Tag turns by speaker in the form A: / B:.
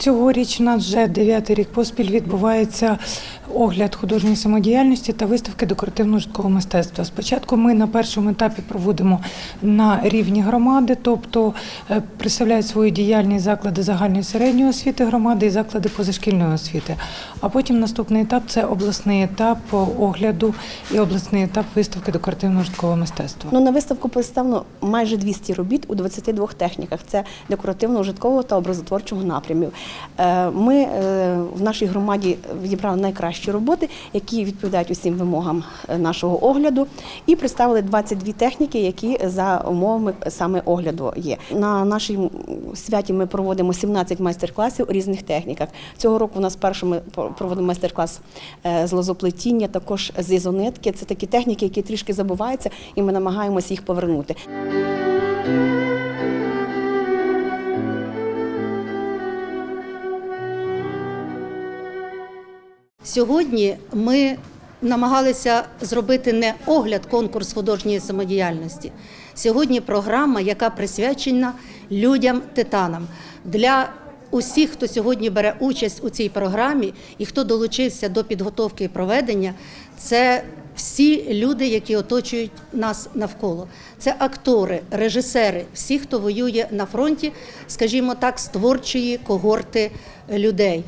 A: Цьогоріч у нас вже дев'ятий рік поспіль відбувається огляд художньої самодіяльності та виставки декоративно-житкового мистецтва. Спочатку ми на першому етапі проводимо на рівні громади, тобто е, представляють свою діяльність заклади загальної середньої освіти громади і заклади позашкільної освіти. А потім наступний етап це обласний етап огляду і обласний етап виставки декоративно-житкового мистецтва.
B: Ну, на виставку представлено майже 200 робіт у 22 техніках. Це декоративно-ужиткового та образотворчого напрямів. Е, Ми е, в нашій громаді відібрали найкращі роботи, які відповідають усім вимогам е, нашого огляду, і представили 22 техніки, які за умовами саме огляду є. На нашій святі ми проводимо 17 майстер-класів у різних техніках. Цього року у нас перший проводимо майстер-клас з лозоплетіння, також з ізонитки. Це такі техніки, які трішки забуваються, і ми намагаємося їх повернути.
C: Сьогодні ми намагалися зробити не огляд конкурс художньої самодіяльності. Сьогодні програма, яка присвячена людям-титанам. Для усіх, хто сьогодні бере участь у цій програмі і хто долучився до підготовки і проведення, це всі люди, які оточують нас навколо. Це актори, режисери, всі, хто воює на фронті, скажімо так, з творчої когорти людей.